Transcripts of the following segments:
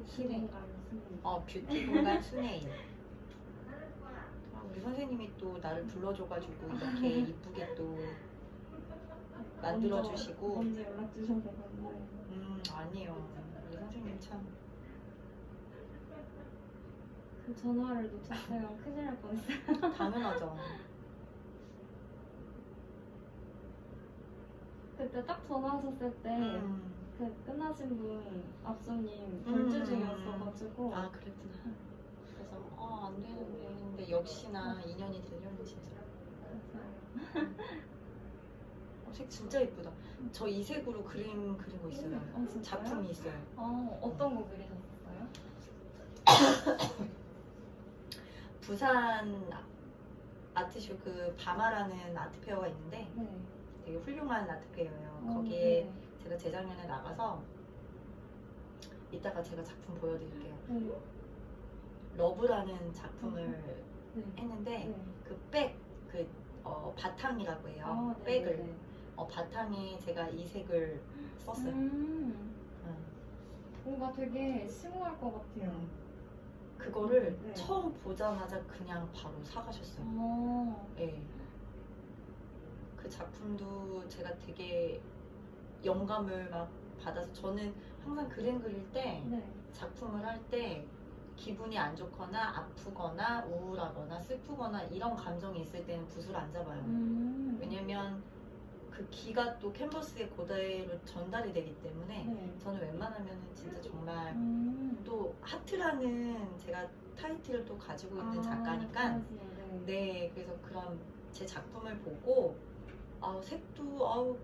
뷰티 공간 선생님. 어 뷰티 공간 순애인. 아, 우리 선생님이 또 나를 불러줘가지고 이렇게 이쁘게 또 만들어 주시고. 먼저 연락 주셔서 감사해요. 음 아니요. 우리 선생님 참. 그 전화를 놓쳤으면 큰일 날 뻔했어요. 당연하죠. 그때 딱 전화하셨을 때 음. 그 끝나신 분 앞손님 음. 결제 중이었어가지고 아 그랬구나. 그래서 어안 되는데 근데 역시나 인연이 되려는 진짜. 어, 색 진짜 예쁘다. 저 이 색으로 그림 그리고 있어요. 어, 진짜요? 작품이 있어요. 어, 어떤 거 그리셨어요? 부산 아트쇼 그 바마라는 아트페어가 있는데 네. 되게 훌륭한 아트페어예요. 어, 거기에 네. 제가 재작년에 나가서 이따가 제가 작품 보여드릴게요. 네. 러브라는 작품을 네. 했는데 네. 그 백, 그 어, 바탕이라고 해요. 아, 네, 백을 네, 네. 어, 바탕에 제가 이 색을 썼어요. 음, 음. 뭔가 되게 심오할 것 같아요. 음. 그거를 네. 처음 보자마자 그냥 바로 사가셨어요. 어, 예. 그 작품도 제가 되게 영감을 막 받아서 저는 항상 그림 그릴 때 네. 작품을 할 때 기분이 안 좋거나 아프거나 우울하거나 슬프거나 이런 감정이 있을 때는 붓을 안 잡아요. 음. 왜냐면 그 기가 또 캔버스에 그대로 전달이 되기 때문에 네. 저는 웬만하면 진짜 정말 음. 또 하트라는 제가 타이틀을 또 가지고 있는 아, 작가니까. 네. 네 그래서 그런 제 작품을 보고 아우 색도 아우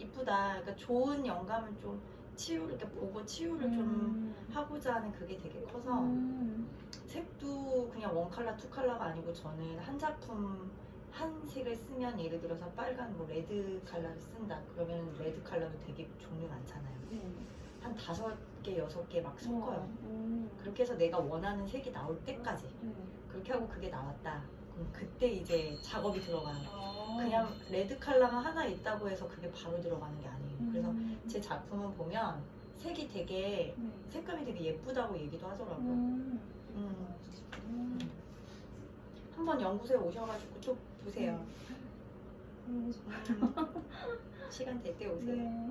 이쁘다 그러니까 좋은 영감을 좀 치유 이렇게 보고 치유를 좀 음. 하고자 하는 그게 되게 커서 음. 색도 그냥 원 컬러 투 컬러가 아니고 저는 한 작품 한 색을 쓰면 예를 들어서 빨간 뭐 레드 컬러를 쓴다 그러면 레드 컬러도 되게 종류 많잖아요 네. 한 다섯 개 여섯 개 막 섞어요 음. 그렇게 해서 내가 원하는 색이 나올 때까지 네. 그렇게 하고 그게 나왔다 그때 이제 작업이 들어가요 아. 그냥 레드 컬러가 하나 있다고 해서 그게 바로 들어가는 게 아니에요 그래서 음. 제 작품은 보면 색이 되게 네. 색감이 되게 예쁘다고 얘기도 하더라고요 음. 음. 음. 한번 연구소에 오셔가지고 좀 보세요. 음. 시간 될 때 오세요. 네.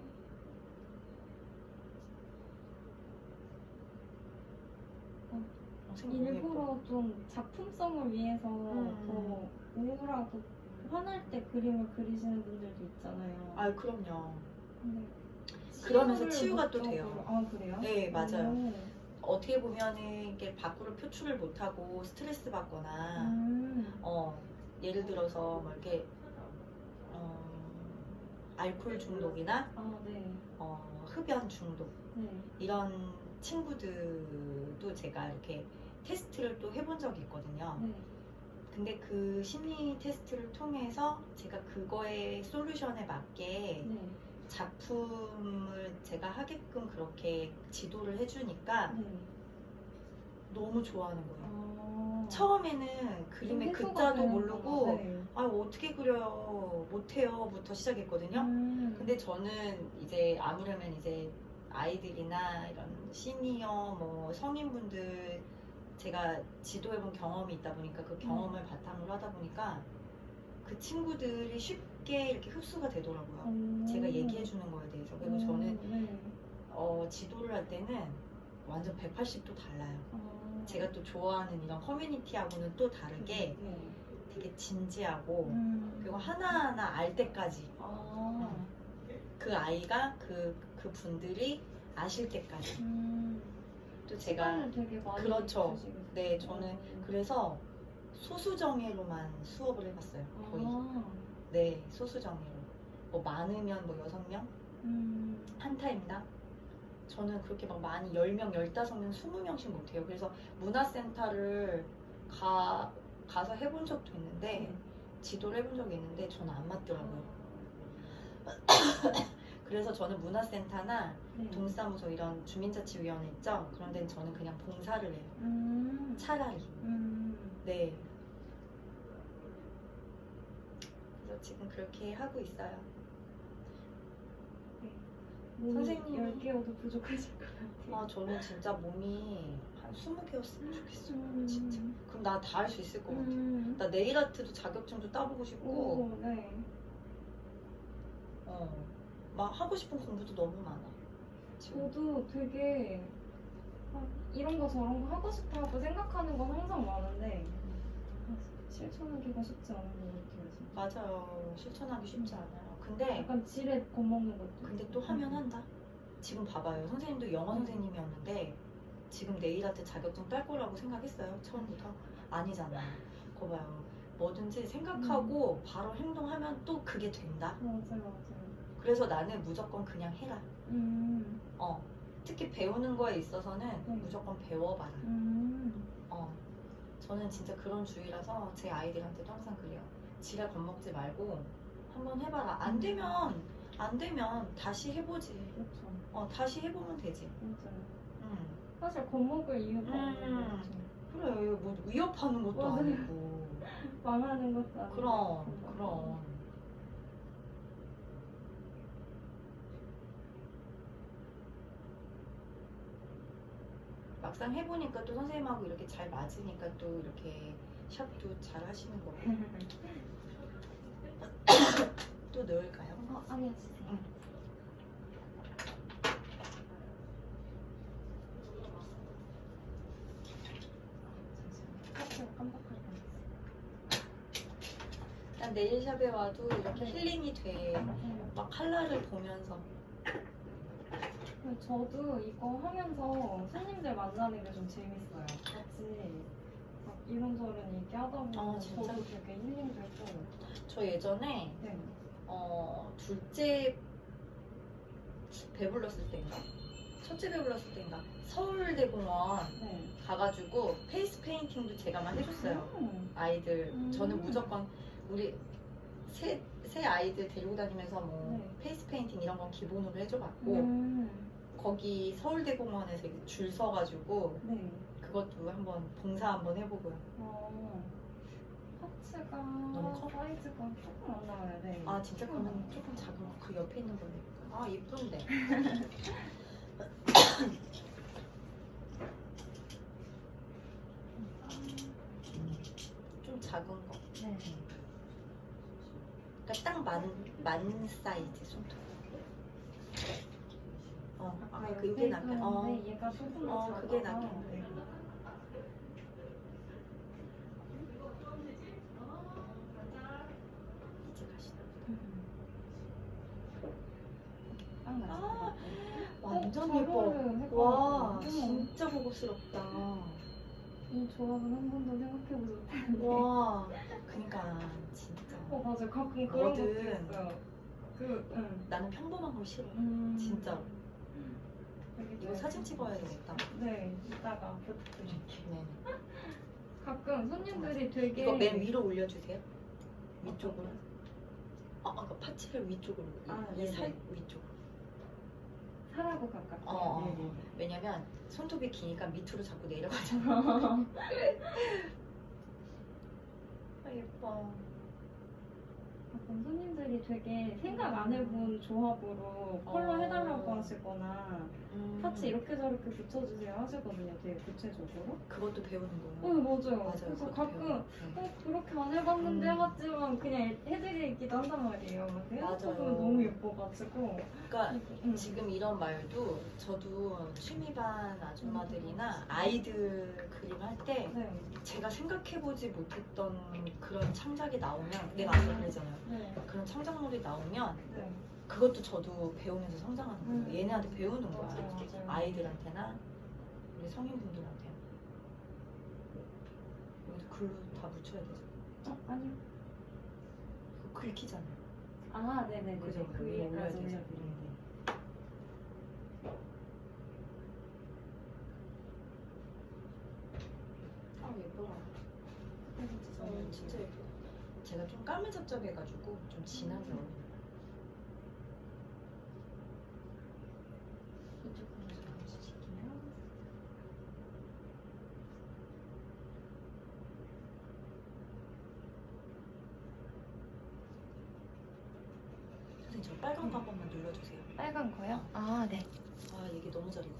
어, 생각 너무 예뻐. 일부러 좀 작품성을 위해서 음. 더 우울하고 화날 때 그림을 그리시는 분들도 있잖아요. 아 그럼요. 근데 그러면서 치유를 치유가 또 목적으로- 돼요. 아 그래요? 네 맞아요. 오. 어떻게 보면은 이게 밖으로 표출을 못하고 스트레스 받거나 음. 어 예를 들어서 뭐 이렇게 어, 알코올 중독이나 아 네. 어, 흡연 중독 네. 이런 친구들도 제가 이렇게 테스트를 또 해본 적이 있거든요. 네. 근데 그 심리 테스트를 통해서 제가 그거에 솔루션에 맞게 네. 작품을 제가 하게끔 그렇게 지도를 해주니까 네. 너무 좋아하는 거예요. 아. 처음에는 그림의 좀 해소가 글자도 되는 모르고 거구나. 네. 아 어떻게 그려요 못해요부터 시작했거든요. 음. 근데 저는 이제 아무려면 이제 아이들이나 이런 시니어 뭐 성인분들 제가 지도해본 경험이 있다 보니까 그 경험을 바탕으로 하다 보니까 그 친구들이 쉽게 이렇게 흡수가 되더라고요. 음. 제가 얘기해 주는 거에 대해서 그리고 음, 저는 네. 어, 지도를 할 때는 완전 180도 달라요. 아. 제가 또 좋아하는 이런 커뮤니티하고는 또 다르게 네. 되게 진지하고 음. 그리고 하나하나 알 때까지 아. 그 아이가 그, 그 분들이 아실 때까지 음. 또 제가 시간을 되게 많이 그렇죠. 주시겠어요. 네 저는 그래서 소수정예로만 수업을 해봤어요 거의 아. 네 소수정예로 뭐 많으면 뭐 여섯 명 음. 한 타임당 저는 그렇게 막 많이 10명, 15명, 20명씩 못해요 그래서 문화센터를 가, 가서 해본 적도 있는데 네. 지도를 해본 적이 있는데 저는 안 맞더라고요 그래서 저는 문화센터나 네. 동사무소 이런 주민자치위원회 있죠 그런 데는 저는 그냥 봉사를 해요 음. 차라리 음. 네 그래서 지금 그렇게 하고 있어요 선생님이- 10개여도 부족하실 것 같아요. 아 저는 진짜 몸이 한 20개였으면 좋겠어요. 음. 진짜. 그럼 나 다 할 수 있을 것 같아. 음. 나 네일 아트도 자격증도 따보고 싶고, 오, 네. 어, 막 하고 싶은 공부도 너무 많아. 지금. 저도 되게 아, 이런 거 저런 거 하고 싶다고 생각하는 건 항상 많은데 아, 실천하기가 쉽지 않은 것 같아요. 진짜. 맞아요. 실천하기 쉽지 않아요. 근데 약간 지레 겁먹는 것도. 근데. 또 하면 한다. 지금 봐봐요. 선생님도 영어 선생님이었는데 지금 네일 아트 자격증 딸 거라고 생각했어요. 처음부터 아니잖아. 거 봐요. 뭐든지 생각하고 바로 행동하면 또 그게 된다. 맞아요, 맞아요. 그래서 나는 무조건 그냥 해라. 음, 어. 특히 배우는 거에 있어서는 네. 무조건 배워봐라. 음, 어. 저는 진짜 그런 주의라서 제 아이들한테도 항상 그래요. 지레 겁먹지 말고 한번 해봐라. 안 되면 안 되면 다시 해보지. 그렇죠. 어 다시 해보면 되지. 맞아요. 음. 사실 겁먹을 이유가 없는 음. 것 같아요. 그래 뭐 위협하는 것도 맞아요. 아니고. 망하는 것도 아니고. 그럼 그럼. 막상 해보니까 또 선생님하고 이렇게 잘 맞으니까 또 이렇게 샵도 잘 하시는 거고 또 넣을까요? 어, 아니요. 응. 난 네일샵에 와도 이렇게 네. 힐링이 돼. 네. 막 컬러를 보면서 저도 이거 하면서 손님들 만나는 게 좀 재밌어요. 같이 막 이런저런 얘기하다 보면 아, 진짜? 저도 되게 힐링되고. 저 예전에 네. 어 둘째 배불렀을 때인가 첫째 배불렀을 때인가 서울대공원 네. 가가지고 페이스 페인팅도 제가 막 해줬어요 음. 아이들 음. 저는 무조건 우리 새, 새 아이들 데리고 다니면서 뭐 네. 페이스 페인팅 이런 건 기본으로 해줘봤고 음. 거기 서울대공원에서 이렇게 줄 서가지고 네. 그것도 한번 봉사 한번 해보고요 어. 파츠가 너무 커? 사이즈가 조금 안 나와요. 네. 아 진짜 그러면 조금 작은 거 그 옆에 있는 거네 아 이쁜데 좀 작은 거 네. 그러니까 딱 만 만 사이즈 손톱 어, 아, 그 이게 낫게 어, 네, 얘가 어. 그게 낫겠네. 아, 완전 어, 잘 예뻐. 와. 진짜 보고스럽다 이 조합은 한 번도 생각해보지 못했는데. 와 그니까 진짜 어 맞아 가끔 그런 것도. 있어요. 그 응. 나는 평범한 걸 싫어 음. 진짜 되게 이거. 사진 찍어야 되겠다 네 이따가 보여드릴게요. 네. 가끔 손님들이 되게 이거 맨 위로 올려주세요 위쪽으로 아, 아까 파츠를 위쪽으로 아, 이, 네네. 살 위쪽으로 살하고 가깝게. 어, 어. 네네. 왜냐면 손톱이 기니까 밑으로 자꾸 내려가잖아 아 예뻐 가끔 손님들이 되게 생각 안 해본 조합으로 컬러 어. 해달라고 하시거나 음, 파츠 이렇게 저렇게 붙여주세요 하시거든요. 되게 구체적으로. 그것도 배우는 어 거예요 맞아요. 맞아요 그래서 그것도 가끔. 네. 어, 그렇게 안 해봤는데 음. 하지만 그냥 해드리기도 한단 말이에요. 근데 맞아요. 해보면 너무 예뻐가지고. 그러니까 음. 지금 이런 말도 저도 취미반 아줌마들이나 아이들 그림 할 때 네. 제가 생각해보지 못했던 그런 창작이 나오면 내가 아까 그랬잖아요 네. 그런 창작물이 나오면 네. 그것도 저도 배우면서 성장하는 거예요 음. 얘네한테 배우는 거야 맞아요, 맞아요. 아이들한테나 우리 성인분들한테 여기도 글로 다 붙여야 되죠 어, 아니요. 그거 긁히잖아요 아, 네네네. 그죠 그 위에 올려야 되죠 올려드릴게요. 아 예뻐라 진짜 어, 진짜 예쁘다 제가 좀 까무잡잡해가지고 좀 진하게 어울려요. 선생님 저 빨간 거 한 번만 눌러주세요. 빨간 거요? 아 네. 아 얘기 너무 잘해주세요.